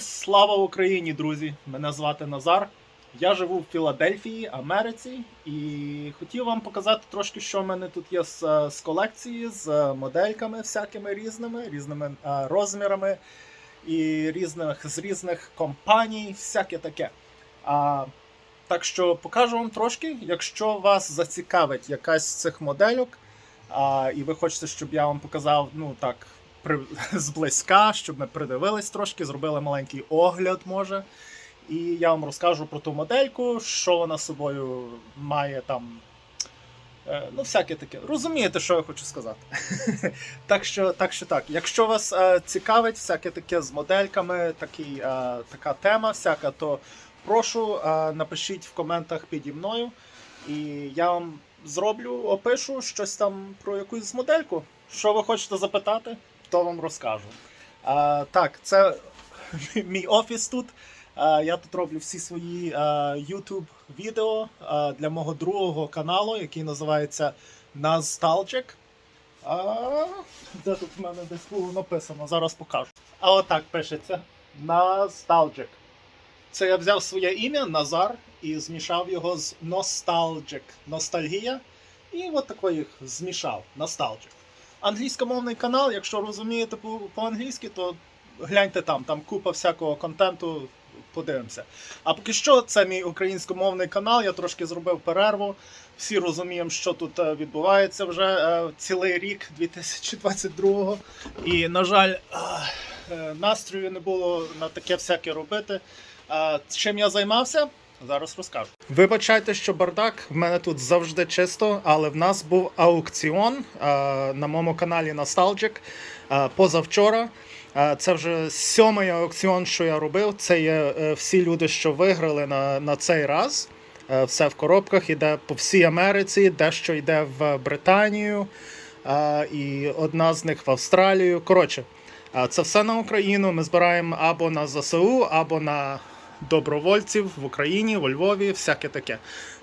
Слава Україні, друзі! Мене звати Назар. Я живу в Філадельфії, Америці, і хотів вам показати трошки, що в мене тут є з, е, з колекції, з е, модельками всякими різними, різними е, розмірами і різних, з різних компаній, всяке таке. А, так що покажу вам трошки, якщо вас зацікавить якась з цих модельок, а, і ви хочете, щоб я вам показав, ну так, при, зблизька, щоб ми придивились трошки, зробили маленький огляд, може. І я вам розкажу про ту модельку, що вона собою має там. е, Ну, всяке таке. Розумієте, що я хочу сказати. так, що, так що так. Якщо вас е, цікавить всяке таке з модельками, такий, е, така тема, всяка, то прошу е, напишіть в коментах піді мною. І я вам зроблю, опишу щось там про якусь модельку. Що ви хочете запитати, то вам розкажу. А, так, це мій офіс тут. А, я тут роблю всі свої а, YouTube відео для мого другого каналу, який називається Nostalgic. А, де тут в мене десь було написано, зараз покажу. А отак пишеться Nostalgic. Це я взяв своє ім'я Назар і змішав його з Nostalgic. Ностальгія. І от тако їх змішав. Nostalgic. Англійськомовний канал, якщо розумієте по- по-англійськи, то гляньте там, там купа всякого контенту, подивимося. А поки що, це мій українськомовний канал, я трошки зробив перерву. Всі розуміємо, що тут е, відбувається вже е, цілий рік 2022 І, на жаль, е, настрою не було на таке всяке робити. Чим я займався? Зараз розкажу. Вибачайте, що бардак. В мене тут завжди чисто, але в нас був аукціон е, на моєму каналі Nostalgic е, позавчора. Е, Це вже сьомий аукціон, що я робив. Це є всі люди, що виграли на, на цей раз. Все в коробках іде по всій Америці, дещо йде в Британію, і одна з них в Австралію. Коротше, це все на Україну. Ми збираємо або на ЗСУ, або на добровольців в Україні, у Львові, всяке таке.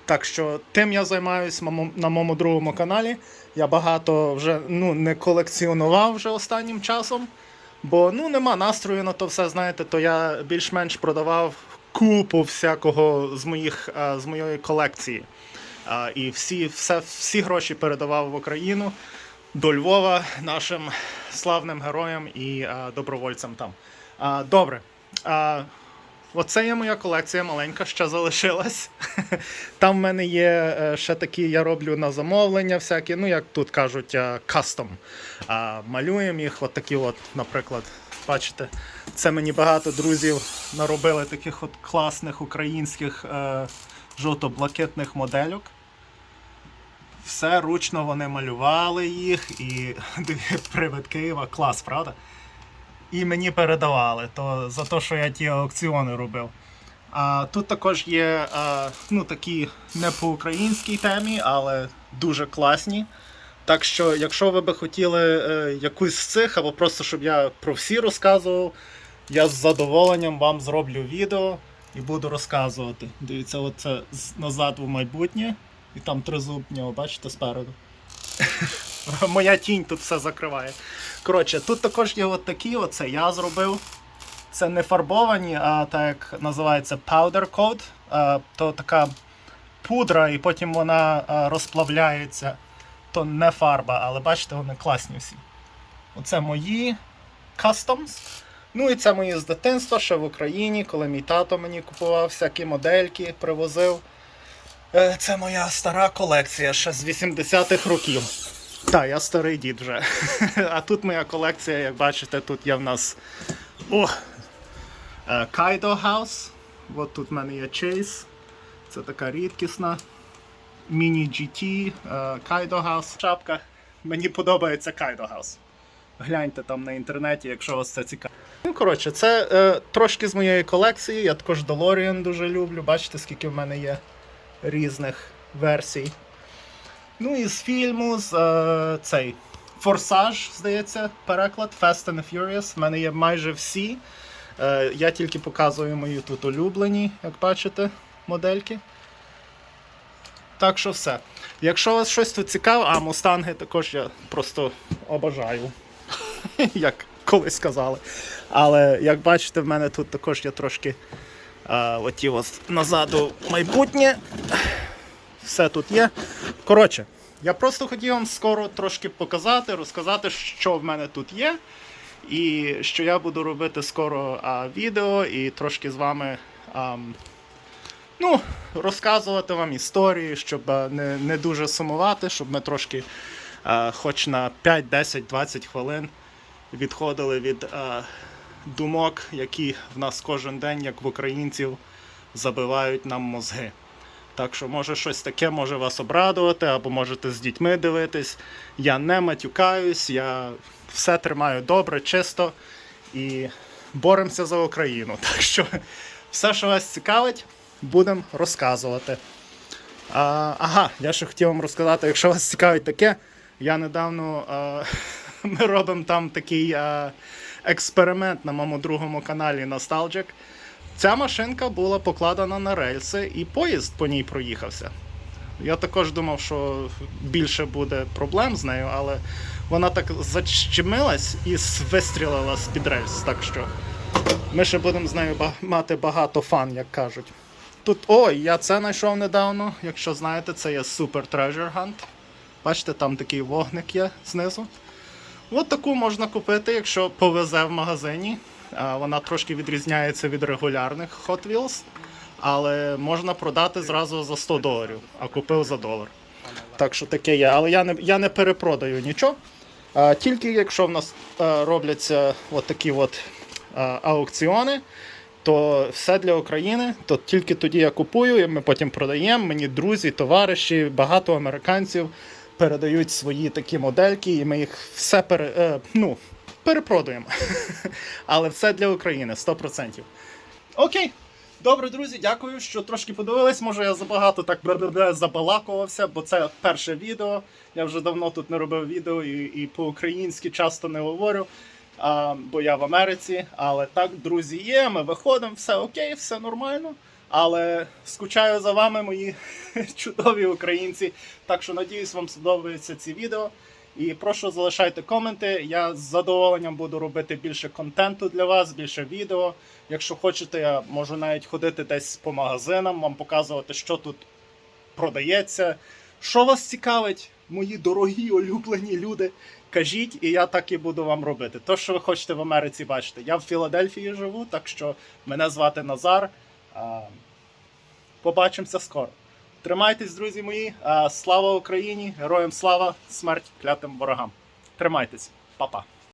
Так що тим я займаюся на моєму другому каналі. Я багато вже ну, не колекціонував вже останнім часом, бо ну, нема настрою на то все, знаєте, то я більш-менш продавав купу всякого з, моїх, е, з моєї колекції. І всі, все, всі гроші передавав в Україну до Львова нашим славним героям і е, добровольцям там. Добре. Оце є моя колекція маленька, ще залишилась. Там в мене є е, ще такі, я роблю на замовлення, всякі, ну як тут кажуть, е, кастом. А малюємо їх, от такі, от, наприклад, бачите, це мені багато друзів наробили таких от класних українських е, жовто-блакитних модельок. Все ручно вони малювали їх і привид клас, правда? І мені передавали то за те, що я ті аукціони робив. А тут також є а, ну, такі не по українській темі, але дуже класні. Так що, якщо ви би хотіли е, якусь з цих, або просто щоб я про всі розказував, я з задоволенням вам зроблю відео і буду розказувати. Дивіться, оце назад у майбутнє, і там тризуб нього, бачите, спереду. Моя тінь тут все закриває. Коротше, тут також є от такі, оце я зробив. Це не фарбовані, а так як називається powder coat. То така пудра, і потім вона розплавляється. То не фарба, але бачите, вони класні всі. Оце мої customs. Ну і це мої з дитинства, ще в Україні, коли мій тато мені купував всякі модельки, привозив. Е, Це моя стара колекція ще з 80-х років. Так, я старий дід вже. А тут моя колекція, як бачите, тут є в нас о, е, Kaido House. От тут в мене є Chase. Це така рідкісна. Міні GT, е, Kaido House. Шапка. Мені подобається Kaido House. Гляньте там на інтернеті, якщо вас це цікаво. Ну, коротше, це е, трошки з моєї колекції. Я також DeLorean дуже люблю. Бачите, скільки в мене є різних версій. Ну і з фільму, з е, цей Форсаж, здається, переклад Fast and Furious. В мене є майже всі. Е, я тільки показую мої тут улюблені, як бачите, модельки. Так що все. Якщо вас щось тут цікаво, а мустанги також я просто обожаю. Як колись казали. Але як бачите, в мене тут також є трошки ось назаду майбутнє. Все тут є. Коротше, я просто хотів вам скоро трошки показати, розказати, що в мене тут є. І що я буду робити скоро а, відео і трошки з вами ам, ну, розказувати вам історії, щоб не, не дуже сумувати, щоб ми трошки, а, хоч на 5, 10, 20 хвилин відходили від а, думок, які в нас кожен день, як в українців, забивають нам мозги. Так що, може, щось таке може вас обрадувати, або можете з дітьми дивитись. Я не матюкаюсь, я все тримаю добре, чисто і боремося за Україну. Так що все, що вас цікавить, будемо розказувати. А, ага, я ще хотів вам розказати, якщо вас цікавить таке, я недавно а, ми робимо там такий а, експеримент на моєму другому каналі Nostalgic. Ця машинка була покладена на рельси, і поїзд по ній проїхався. Я також думав, що більше буде проблем з нею, але вона так зачимилась і вистрілила з-під рельс. Так що ми ще будемо з нею мати багато фан, як кажуть. Тут, ой, я це знайшов недавно. Якщо знаєте, це є Super Treasure Hunt. Бачите, там такий вогник є знизу. От таку можна купити, якщо повезе в магазині. А, Вона трошки відрізняється від регулярних Hot Wheels, але можна продати зразу за 100 доларів, а купив за долар. Так що таке є. Але я не, я не перепродаю нічого. А, тільки якщо в нас а, робляться от такі от аукціони, то все для України, то тільки тоді я купую, і ми потім продаємо. Мені друзі, товариші, багато американців передають свої такі модельки, і ми їх все пере, е, ну, перепродуємо. Але все для України, 100%. Окей. Добре, друзі, дякую, що трошки подивились. Може, я забагато так забалакувався, бо це перше відео. Я вже давно тут не робив відео і, і по-українськи часто не говорю, а, бо я в Америці. Але так, друзі, є, ми виходимо, все окей, все нормально. Але скучаю за вами, мої чудові українці. Так що надіюсь, вам сподобаються ці відео. І прошу залишайте коменти. Я з задоволенням буду робити більше контенту для вас, більше відео. Якщо хочете, я можу навіть ходити десь по магазинам, вам показувати, що тут продається. Що вас цікавить, мої дорогі улюблені люди, кажіть, і я так і буду вам робити. То, що ви хочете в Америці бачити. Я в Філадельфії живу, так що мене звати Назар. Побачимося скоро. Тримайтесь, друзі мої. Слава Україні! Героям слава! Смерть клятим ворогам! Тримайтесь, Па-па!